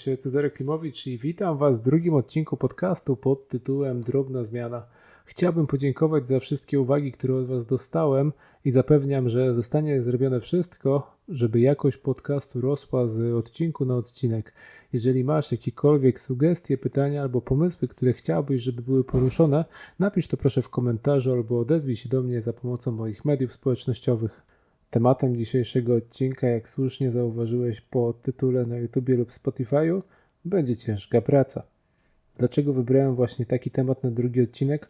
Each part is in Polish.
Się Cezary Klimowicz i witam Was w drugim odcinku podcastu pod tytułem Drobna Zmiana. Chciałbym podziękować za wszystkie uwagi, które od Was dostałem i zapewniam, że zostanie zrobione wszystko, żeby jakość podcastu rosła z odcinku na odcinek. Jeżeli masz jakiekolwiek sugestie, pytania albo pomysły, które chciałbyś, żeby były poruszone, napisz to proszę w komentarzu albo odezwij się do mnie za pomocą moich mediów społecznościowych. Tematem dzisiejszego odcinka, jak słusznie zauważyłeś po tytule na YouTubie lub Spotify'u, będzie ciężka praca. Dlaczego wybrałem właśnie taki temat na drugi odcinek?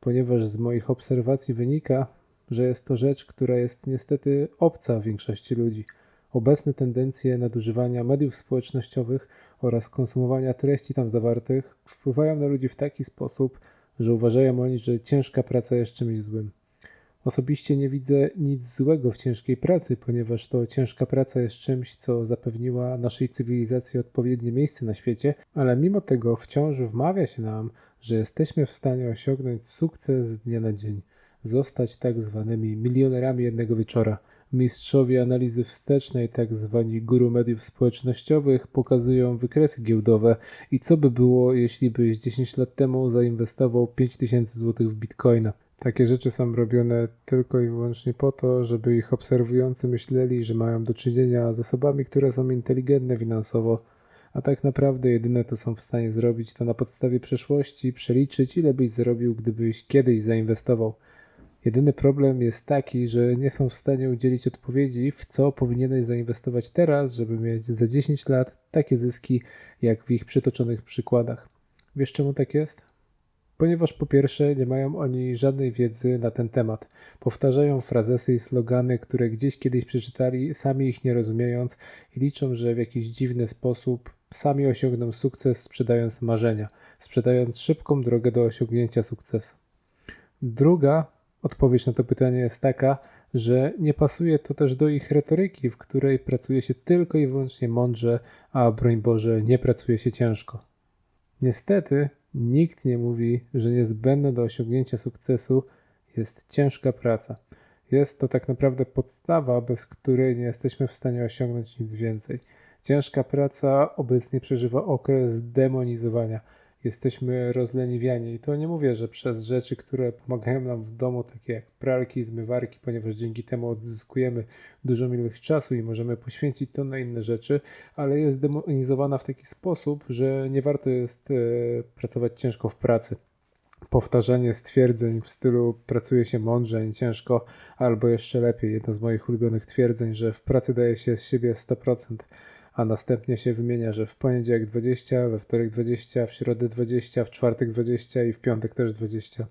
Ponieważ z moich obserwacji wynika, że jest to rzecz, która jest niestety obca większości ludzi. Obecne tendencje nadużywania mediów społecznościowych oraz konsumowania treści tam zawartych wpływają na ludzi w taki sposób, że uważają oni, że ciężka praca jest czymś złym. Osobiście nie widzę nic złego w ciężkiej pracy, ponieważ to ciężka praca jest czymś, co zapewniła naszej cywilizacji odpowiednie miejsce na świecie, ale mimo tego wciąż wmawia się nam, że jesteśmy w stanie osiągnąć sukces z dnia na dzień, zostać tak zwanymi milionerami jednego wieczora. Mistrzowie analizy wstecznej, tak zwani guru mediów społecznościowych, pokazują wykresy giełdowe i co by było, jeśli byś 10 lat temu zainwestował 5000 zł w bitcoina. Takie rzeczy są robione tylko i wyłącznie po to, żeby ich obserwujący myśleli, że mają do czynienia z osobami, które są inteligentne finansowo, a tak naprawdę jedyne to są w stanie zrobić to na podstawie przeszłości przeliczyć, ile byś zarobił, gdybyś kiedyś zainwestował. Jedyny problem jest taki, że nie są w stanie udzielić odpowiedzi, w co powinieneś zainwestować teraz, żeby mieć za 10 lat takie zyski, jak w ich przytoczonych przykładach. Wiesz czemu tak jest? Ponieważ po pierwsze nie mają oni żadnej wiedzy na ten temat. Powtarzają frazesy i slogany, które gdzieś kiedyś przeczytali, sami ich nie rozumiejąc i liczą, że w jakiś dziwny sposób sami osiągną sukces sprzedając marzenia, sprzedając szybką drogę do osiągnięcia sukcesu. Druga odpowiedź na to pytanie jest taka, że nie pasuje to też do ich retoryki, w której pracuje się tylko i wyłącznie mądrze, a broń Boże, nie pracuje się ciężko. Niestety, Nikt nie mówi, że niezbędne do osiągnięcia sukcesu jest ciężka praca. Jest to tak naprawdę podstawa, bez której nie jesteśmy w stanie osiągnąć nic więcej. Ciężka praca obecnie przeżywa okres demonizowania jesteśmy rozleniwiani. I to nie mówię, że przez rzeczy, które pomagają nam w domu, takie jak pralki, zmywarki, ponieważ dzięki temu odzyskujemy dużą ilość czasu i możemy poświęcić to na inne rzeczy, ale jest demonizowana w taki sposób, że nie warto jest e, pracować ciężko w pracy powtarzanie stwierdzeń w stylu pracuje się mądrze, nie ciężko, albo jeszcze lepiej, jedno z moich ulubionych twierdzeń, że w pracy daje się z siebie 100% a następnie się wymienia, że w poniedziałek 20, we wtorek 20, w środę 20, w czwartek 20 i w piątek też 20.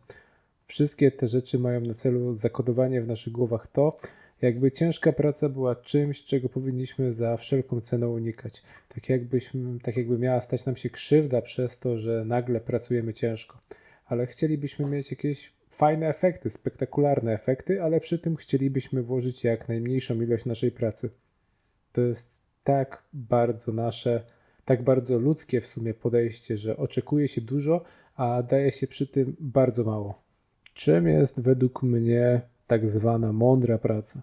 Wszystkie te rzeczy mają na celu zakodowanie w naszych głowach to, jakby ciężka praca była czymś, czego powinniśmy za wszelką cenę unikać. Tak, jakbyśmy, tak jakby miała stać nam się krzywda przez to, że nagle pracujemy ciężko. Ale chcielibyśmy mieć jakieś fajne efekty, spektakularne efekty, ale przy tym chcielibyśmy włożyć jak najmniejszą ilość naszej pracy. To jest tak bardzo nasze, tak bardzo ludzkie w sumie podejście, że oczekuje się dużo, a daje się przy tym bardzo mało. Czym jest według mnie tak zwana mądra praca?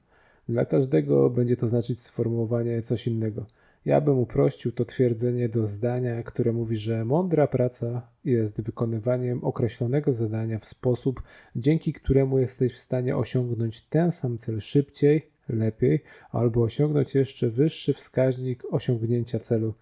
Dla każdego będzie to znaczyć sformułowanie coś innego. Ja bym uprościł to twierdzenie do zdania, które mówi, że mądra praca jest wykonywaniem określonego zadania w sposób, dzięki któremu jesteś w stanie osiągnąć ten sam cel szybciej, lepiej, albo osiągnąć jeszcze wyższy wskaźnik osiągnięcia celu.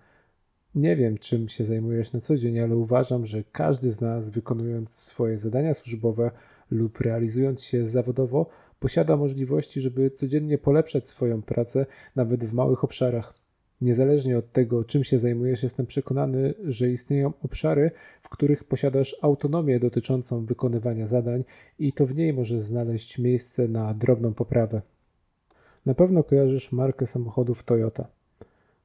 Nie wiem, czym się zajmujesz na co dzień, ale uważam, że każdy z nas, wykonując swoje zadania służbowe lub realizując się zawodowo, posiada możliwości, żeby codziennie polepszać swoją pracę, nawet w małych obszarach. Niezależnie od tego, czym się zajmujesz, jestem przekonany, że istnieją obszary, w których posiadasz autonomię dotyczącą wykonywania zadań i to w niej możesz znaleźć miejsce na drobną poprawę. Na pewno kojarzysz markę samochodów Toyota.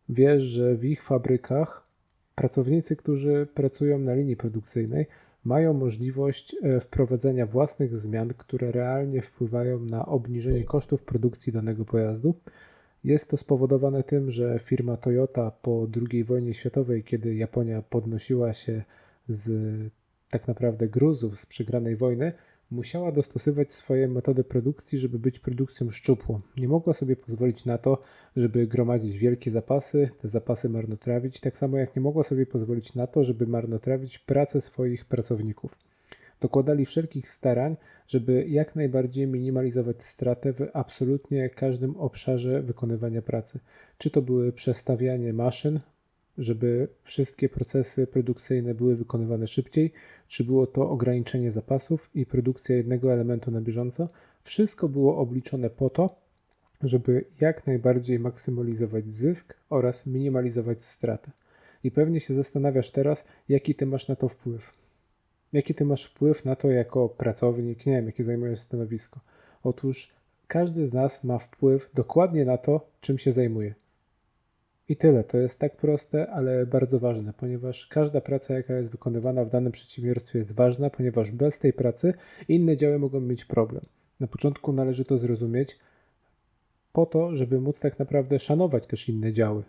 Wiesz, że w ich fabrykach pracownicy, którzy pracują na linii produkcyjnej, mają możliwość e, wprowadzenia własnych zmian, które realnie wpływają na obniżenie kosztów produkcji danego pojazdu. Jest to spowodowane tym, że firma Toyota po II wojnie światowej, kiedy Japonia podnosiła się z tak naprawdę gruzów z przegranej wojny, musiała dostosować swoje metody produkcji, żeby być produkcją szczupłą. Nie mogła sobie pozwolić na to, żeby gromadzić wielkie zapasy, te zapasy marnotrawić, tak samo jak nie mogła sobie pozwolić na to, żeby marnotrawić pracę swoich pracowników. Dokładali wszelkich starań, żeby jak najbardziej minimalizować stratę w absolutnie każdym obszarze wykonywania pracy. Czy to były przestawianie maszyn, żeby wszystkie procesy produkcyjne były wykonywane szybciej, czy było to ograniczenie zapasów i produkcja jednego elementu na bieżąco. Wszystko było obliczone po to, żeby jak najbardziej maksymalizować zysk oraz minimalizować stratę. I pewnie się zastanawiasz teraz, jaki ty masz na to wpływ. Jaki ty masz wpływ na to jako pracownik, nie wiem, jakie zajmujesz stanowisko. Otóż każdy z nas ma wpływ dokładnie na to, czym się zajmuje. I tyle. To jest tak proste, ale bardzo ważne, ponieważ każda praca, jaka jest wykonywana w danym przedsiębiorstwie, jest ważna, ponieważ bez tej pracy inne działy mogą mieć problem. Na początku należy to zrozumieć, po to, żeby móc tak naprawdę szanować też inne działy.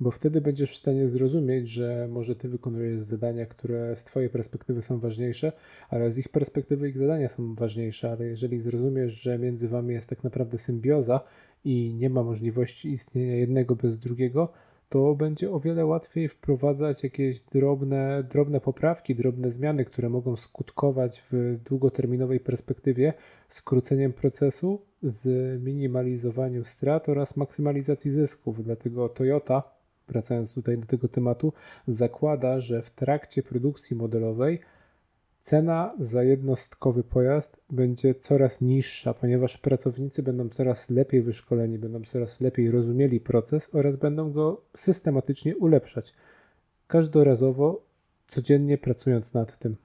Bo wtedy będziesz w stanie zrozumieć, że może ty wykonujesz zadania, które z twojej perspektywy są ważniejsze, ale z ich perspektywy ich zadania są ważniejsze. Ale jeżeli zrozumiesz, że między wami jest tak naprawdę symbioza i nie ma możliwości istnienia jednego bez drugiego, to będzie o wiele łatwiej wprowadzać jakieś drobne, drobne poprawki, drobne zmiany, które mogą skutkować w długoterminowej perspektywie skróceniem procesu, zminimalizowaniu strat oraz maksymalizacji zysków. Dlatego Toyota, wracając tutaj do tego tematu, zakłada, że w trakcie produkcji modelowej Cena za jednostkowy pojazd będzie coraz niższa, ponieważ pracownicy będą coraz lepiej wyszkoleni, będą coraz lepiej rozumieli proces oraz będą go systematycznie ulepszać. Każdorazowo, codziennie pracując nad tym.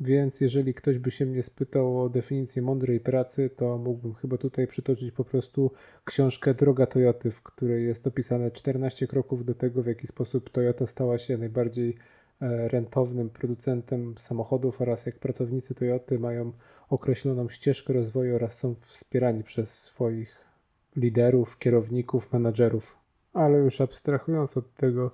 Więc jeżeli ktoś by się mnie spytał o definicję mądrej pracy, to mógłbym chyba tutaj przytoczyć po prostu książkę Droga Toyoty, w której jest opisane 14 kroków do tego, w jaki sposób Toyota stała się najbardziej rentownym producentem samochodów oraz jak pracownicy Toyoty mają określoną ścieżkę rozwoju oraz są wspierani przez swoich liderów, kierowników, menadżerów. Ale już abstrahując od tego,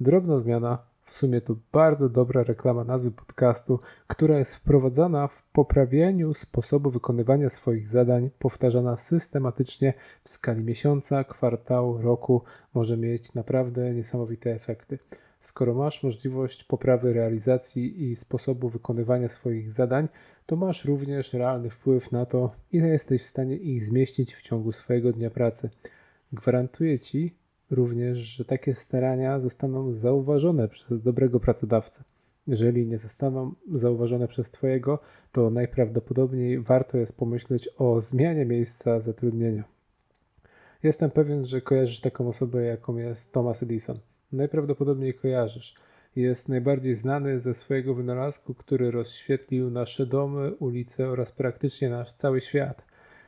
drobna zmiana, w sumie to bardzo dobra reklama nazwy podcastu, która jest wprowadzana w poprawieniu sposobu wykonywania swoich zadań, powtarzana systematycznie w skali miesiąca, kwartału, roku, może mieć naprawdę niesamowite efekty. Skoro masz możliwość poprawy realizacji i sposobu wykonywania swoich zadań, to masz również realny wpływ na to, ile jesteś w stanie ich zmieścić w ciągu swojego dnia pracy. Gwarantuję Ci również, że takie starania zostaną zauważone przez dobrego pracodawcę. Jeżeli nie zostaną zauważone przez Twojego, to najprawdopodobniej warto jest pomyśleć o zmianie miejsca zatrudnienia. Jestem pewien, że kojarzysz taką osobę, jaką jest Thomas Edison najprawdopodobniej kojarzysz. Jest najbardziej znany ze swojego wynalazku, który rozświetlił nasze domy, ulice oraz praktycznie nasz cały świat.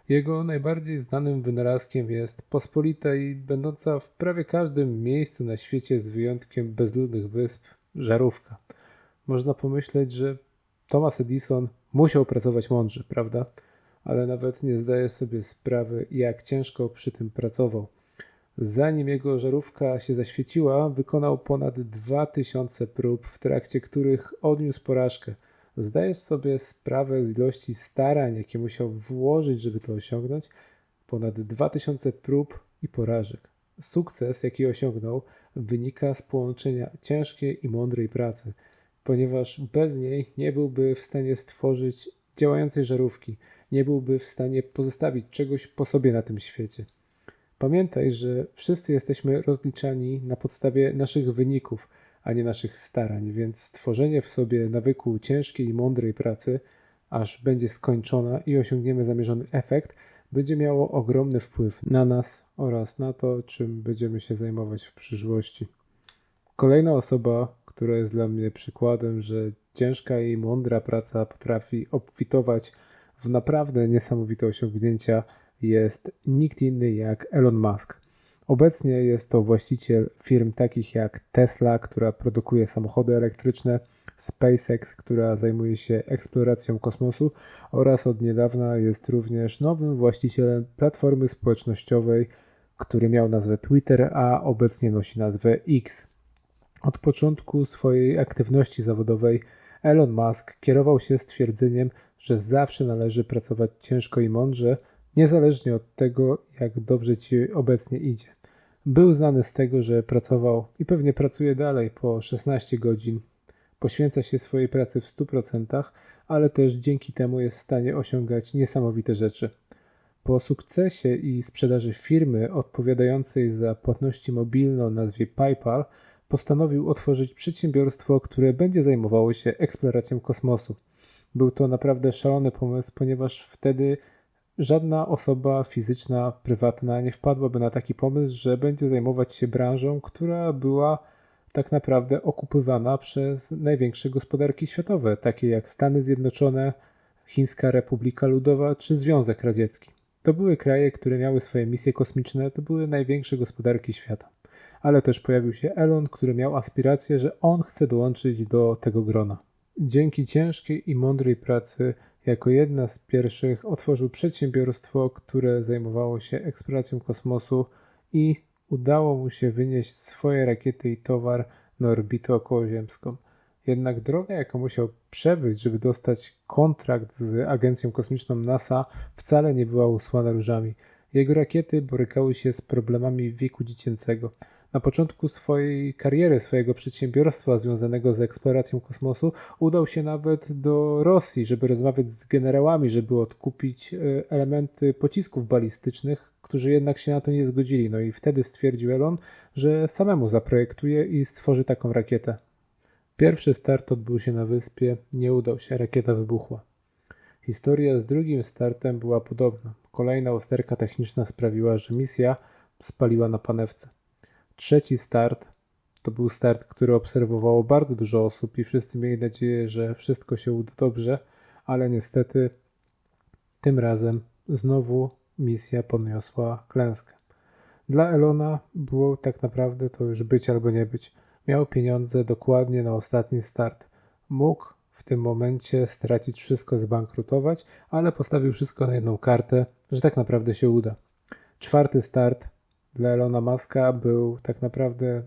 Jego najbardziej znanym wynalazkiem jest pospolita i będąca w prawie każdym miejscu na świecie z wyjątkiem bezludnych wysp żarówka. Można pomyśleć, że Thomas Edison musiał pracować mądrze, prawda? Ale nawet nie zdaje sobie sprawy, jak ciężko przy tym pracował. Zanim jego żarówka się zaświeciła, wykonał ponad 2000 prób, w trakcie których odniósł porażkę. Zdajesz sobie sprawę z ilości starań, jakie musiał włożyć, żeby to osiągnąć? Ponad 2000 prób i porażek. Sukces, jaki osiągnął, wynika z połączenia ciężkiej i mądrej pracy, ponieważ bez niej nie byłby w stanie stworzyć działającej żarówki, nie byłby w stanie pozostawić czegoś po sobie na tym świecie. Pamiętaj, że wszyscy jesteśmy rozliczani na podstawie naszych wyników, a nie naszych starań, więc stworzenie w sobie nawyku ciężkiej i mądrej pracy, aż będzie skończona i osiągniemy zamierzony efekt, będzie miało ogromny wpływ na nas oraz na to, czym będziemy się zajmować w przyszłości. Kolejna osoba, która jest dla mnie przykładem, że ciężka i mądra praca potrafi obfitować w naprawdę niesamowite osiągnięcia, jest nikt inny jak Elon Musk. Obecnie jest to właściciel firm takich jak Tesla, która produkuje samochody elektryczne, SpaceX, która zajmuje się eksploracją kosmosu oraz od niedawna jest również nowym właścicielem platformy społecznościowej, który miał nazwę Twitter, a obecnie nosi nazwę X. Od początku swojej aktywności zawodowej Elon Musk kierował się stwierdzeniem, że zawsze należy pracować ciężko i mądrze, niezależnie od tego, jak dobrze ci obecnie idzie. Był znany z tego, że pracował i pewnie pracuje dalej po 16 godzin. Poświęca się swojej pracy w 100%, ale też dzięki temu jest w stanie osiągać niesamowite rzeczy. Po sukcesie i sprzedaży firmy odpowiadającej za płatności mobilne o nazwie PayPal, postanowił otworzyć przedsiębiorstwo, które będzie zajmowało się eksploracją kosmosu. Był to naprawdę szalony pomysł, ponieważ wtedy żadna osoba fizyczna, prywatna nie wpadłaby na taki pomysł, że będzie zajmować się branżą, która była tak naprawdę okupywana przez największe gospodarki światowe, takie jak Stany Zjednoczone, Chińska Republika Ludowa czy Związek Radziecki. To były kraje, które miały swoje misje kosmiczne, to były największe gospodarki świata. Ale też pojawił się Elon, który miał aspirację, że on chce dołączyć do tego grona. Dzięki ciężkiej i mądrej pracy, jako jedna z pierwszych otworzył przedsiębiorstwo, które zajmowało się eksploracją kosmosu i udało mu się wynieść swoje rakiety i towar na orbitę okołoziemską. Jednak droga, jaką musiał przebyć, żeby dostać kontrakt z agencją kosmiczną NASA, wcale nie była usłana różami. Jego rakiety borykały się z problemami wieku dziecięcego. Na początku swojej kariery, swojego przedsiębiorstwa związanego z eksploracją kosmosu, udał się nawet do Rosji, żeby rozmawiać z generałami, żeby odkupić e, elementy pocisków balistycznych, którzy jednak się na to nie zgodzili. No i wtedy stwierdził Elon, że samemu zaprojektuje i stworzy taką rakietę. Pierwszy start odbył się na wyspie, nie udał się, rakieta wybuchła. Historia z drugim startem była podobna. Kolejna usterka techniczna sprawiła, że misja spaliła na panewce. Trzeci start to był start, który obserwowało bardzo dużo osób i wszyscy mieli nadzieję, że wszystko się uda dobrze, ale niestety tym razem znowu misja poniosła klęskę. Dla Elona było tak naprawdę to już być albo nie być. Miał pieniądze dokładnie na ostatni start. Mógł w tym momencie stracić wszystko, zbankrutować, ale postawił wszystko na jedną kartę, że tak naprawdę się uda. Czwarty start dla Elona Muska był tak naprawdę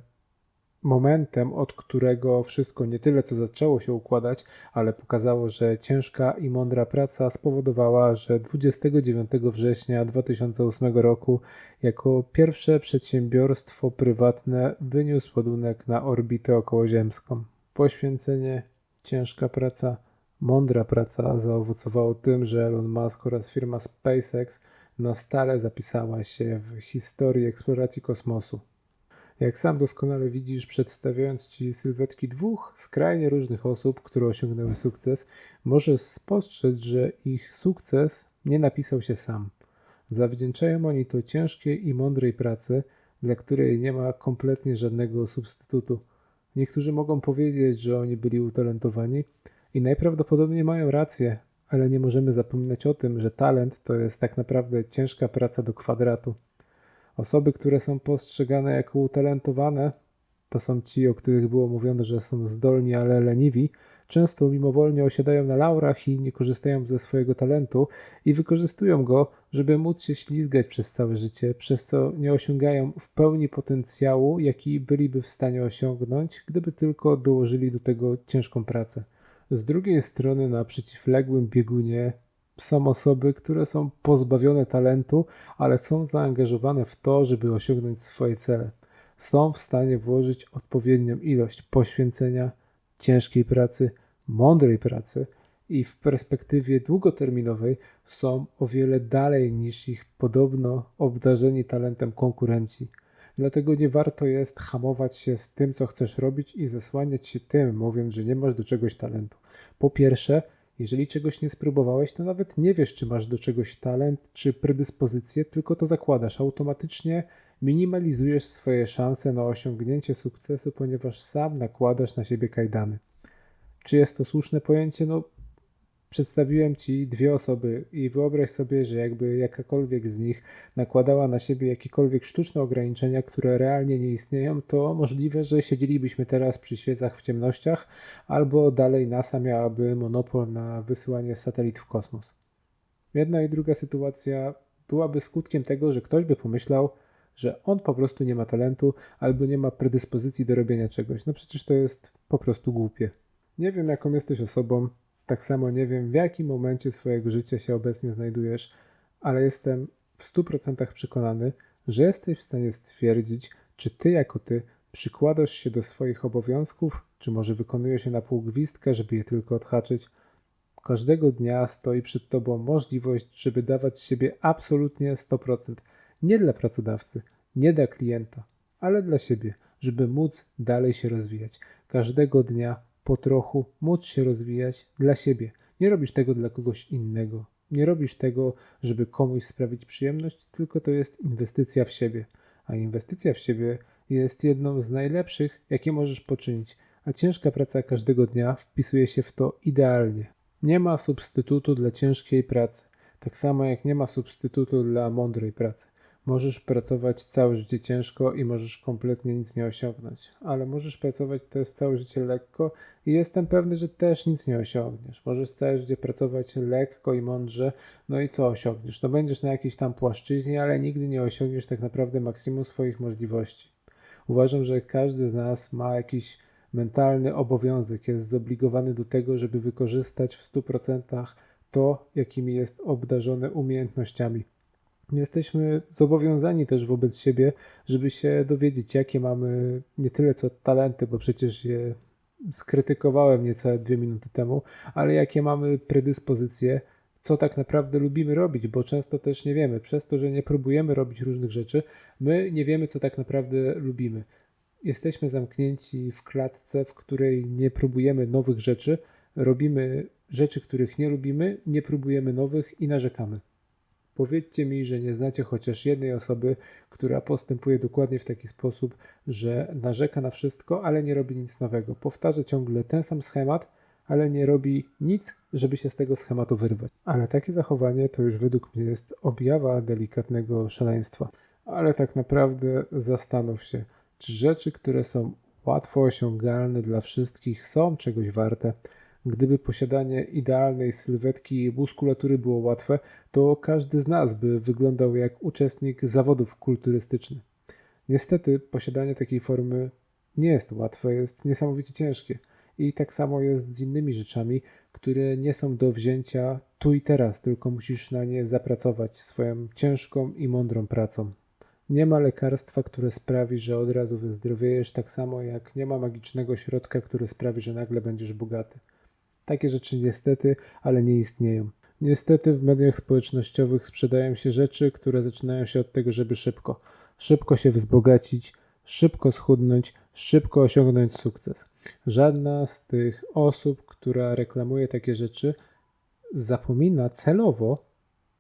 momentem, od którego wszystko nie tyle co zaczęło się układać, ale pokazało, że ciężka i mądra praca spowodowała, że 29 września 2008 roku jako pierwsze przedsiębiorstwo prywatne wyniósł ładunek na orbitę okołoziemską. Poświęcenie, ciężka praca, mądra praca zaowocowało tym, że Elon Musk oraz firma SpaceX na stale zapisała się w historii eksploracji kosmosu. Jak sam doskonale widzisz, przedstawiając Ci sylwetki dwóch skrajnie różnych osób, które osiągnęły sukces, możesz spostrzec, że ich sukces nie napisał się sam. Zawdzięczają oni to ciężkiej i mądrej pracy, dla której nie ma kompletnie żadnego substytutu. Niektórzy mogą powiedzieć, że oni byli utalentowani i najprawdopodobniej mają rację, ale nie możemy zapominać o tym, że talent to jest tak naprawdę ciężka praca do kwadratu. Osoby, które są postrzegane jako utalentowane, to są ci, o których było mówione, że są zdolni, ale leniwi, często mimowolnie osiadają na laurach i nie korzystają ze swojego talentu i wykorzystują go, żeby móc się ślizgać przez całe życie, przez co nie osiągają w pełni potencjału, jaki byliby w stanie osiągnąć, gdyby tylko dołożyli do tego ciężką pracę. Z drugiej strony, na przeciwległym biegunie są osoby, które są pozbawione talentu, ale są zaangażowane w to, żeby osiągnąć swoje cele. Są w stanie włożyć odpowiednią ilość poświęcenia, ciężkiej pracy, mądrej pracy i w perspektywie długoterminowej są o wiele dalej niż ich podobno obdarzeni talentem konkurenci. Dlatego nie warto jest hamować się z tym, co chcesz robić i zasłaniać się tym, mówiąc, że nie masz do czegoś talentu. Po pierwsze, jeżeli czegoś nie spróbowałeś, to nawet nie wiesz, czy masz do czegoś talent czy predyspozycję, tylko to zakładasz. Automatycznie minimalizujesz swoje szanse na osiągnięcie sukcesu, ponieważ sam nakładasz na siebie kajdany. Czy jest to słuszne pojęcie? No, przedstawiłem ci dwie osoby i wyobraź sobie, że jakby jakakolwiek z nich nakładała na siebie jakiekolwiek sztuczne ograniczenia, które realnie nie istnieją, to możliwe, że siedzielibyśmy teraz przy świecach w ciemnościach, albo dalej NASA miałaby monopol na wysyłanie satelit w kosmos. Jedna i druga sytuacja byłaby skutkiem tego, że ktoś by pomyślał, że on po prostu nie ma talentu albo nie ma predyspozycji do robienia czegoś. No przecież to jest po prostu głupie. Nie wiem, jaką jesteś osobą, Tak samo nie wiem, w jakim momencie swojego życia się obecnie znajdujesz, ale jestem w 100% przekonany, że jesteś w stanie stwierdzić, czy ty jako ty przykładasz się do swoich obowiązków, czy może wykonujesz je na pół gwizdka, żeby je tylko odhaczyć. Każdego dnia stoi przed tobą możliwość, żeby dawać siebie absolutnie 100%. Nie dla pracodawcy, nie dla klienta, ale dla siebie, żeby móc dalej się rozwijać. Każdego dnia po trochu móc się rozwijać dla siebie. Nie robisz tego dla kogoś innego. Nie robisz tego, żeby komuś sprawić przyjemność, tylko to jest inwestycja w siebie. A inwestycja w siebie jest jedną z najlepszych, jakie możesz poczynić, a ciężka praca każdego dnia wpisuje się w to idealnie. Nie ma substytutu dla ciężkiej pracy, tak samo jak nie ma substytutu dla mądrej pracy. Możesz pracować całe życie ciężko i możesz kompletnie nic nie osiągnąć, ale możesz pracować też całe życie lekko i jestem pewny, że też nic nie osiągniesz. Możesz całe życie pracować lekko i mądrze, no i co osiągniesz? No będziesz na jakiejś tam płaszczyźnie, ale nigdy nie osiągniesz tak naprawdę maksimum swoich możliwości. Uważam, że każdy z nas ma jakiś mentalny obowiązek, jest zobligowany do tego, żeby wykorzystać w 100% to, jakimi jest obdarzony umiejętnościami. Jesteśmy zobowiązani też wobec siebie, żeby się dowiedzieć, jakie mamy nie tyle co talenty, bo przecież je skrytykowałem niecałe dwie minuty temu, ale jakie mamy predyspozycje, co tak naprawdę lubimy robić, bo często też nie wiemy. Przez to, że nie próbujemy robić różnych rzeczy, my nie wiemy, co tak naprawdę lubimy. Jesteśmy zamknięci w klatce, w której nie próbujemy nowych rzeczy, robimy rzeczy, których nie lubimy, nie próbujemy nowych i narzekamy. Powiedzcie mi, że nie znacie chociaż jednej osoby, która postępuje dokładnie w taki sposób, że narzeka na wszystko, ale nie robi nic nowego. Powtarza ciągle ten sam schemat, ale nie robi nic, żeby się z tego schematu wyrwać. Ale takie zachowanie to już według mnie jest objawa delikatnego szaleństwa. Ale tak naprawdę zastanów się, czy rzeczy, które są łatwo osiągalne dla wszystkich, są czegoś warte. Gdyby posiadanie idealnej sylwetki i muskulatury było łatwe, to każdy z nas by wyglądał jak uczestnik zawodów kulturystycznych. Niestety, posiadanie takiej formy nie jest łatwe, jest niesamowicie ciężkie. I tak samo jest z innymi rzeczami, które nie są do wzięcia tu i teraz, tylko musisz na nie zapracować swoją ciężką i mądrą pracą. Nie ma lekarstwa, które sprawi, że od razu wyzdrowiejesz, tak samo jak nie ma magicznego środka, który sprawi, że nagle będziesz bogaty. Takie rzeczy niestety, ale nie istnieją. Niestety w mediach społecznościowych sprzedają się rzeczy, które zaczynają się od tego, żeby szybko, szybko się wzbogacić, szybko schudnąć, szybko osiągnąć sukces. Żadna z tych osób, która reklamuje takie rzeczy, zapomina celowo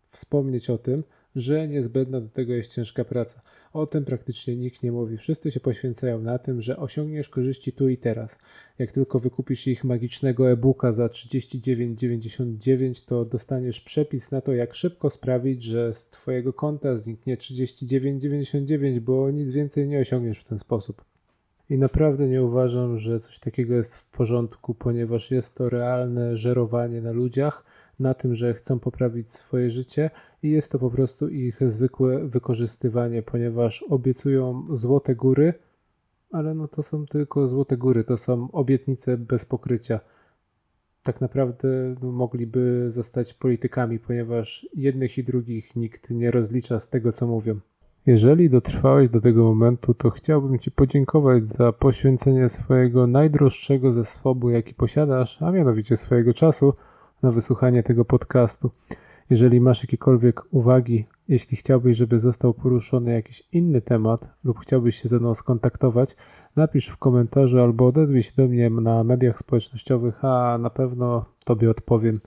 wspomnieć o tym, że niezbędna do tego jest ciężka praca. O tym praktycznie nikt nie mówi. Wszyscy się poświęcają na tym, że osiągniesz korzyści tu i teraz. Jak tylko wykupisz ich magicznego e-booka za 39,99, to dostaniesz przepis na to, jak szybko sprawić, że z Twojego konta zniknie 39,99, bo nic więcej nie osiągniesz w ten sposób. I naprawdę nie uważam, że coś takiego jest w porządku, ponieważ jest to realne żerowanie na ludziach na tym, że chcą poprawić swoje życie i jest to po prostu ich zwykłe wykorzystywanie, ponieważ obiecują złote góry, ale no to są tylko złote góry, to są obietnice bez pokrycia. Tak naprawdę no, mogliby zostać politykami, ponieważ jednych i drugich nikt nie rozlicza z tego, co mówią. Jeżeli dotrwałeś do tego momentu, to chciałbym Ci podziękować za poświęcenie swojego najdroższego zasobu, jaki posiadasz, a mianowicie swojego czasu – na wysłuchanie tego podcastu. Jeżeli masz jakiekolwiek uwagi, jeśli chciałbyś, żeby został poruszony jakiś inny temat lub chciałbyś się ze mną skontaktować, napisz w komentarzu albo odezwij się do mnie na mediach społecznościowych, a na pewno Tobie odpowiem.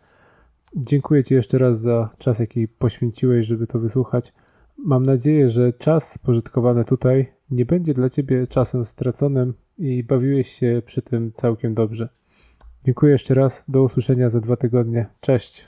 Dziękuję Ci jeszcze raz za czas, jaki poświęciłeś, żeby to wysłuchać. Mam nadzieję, że czas spożytkowany tutaj nie będzie dla Ciebie czasem straconym i bawiłeś się przy tym całkiem dobrze. Dziękuję jeszcze raz. Do usłyszenia za dwa tygodnie. Cześć.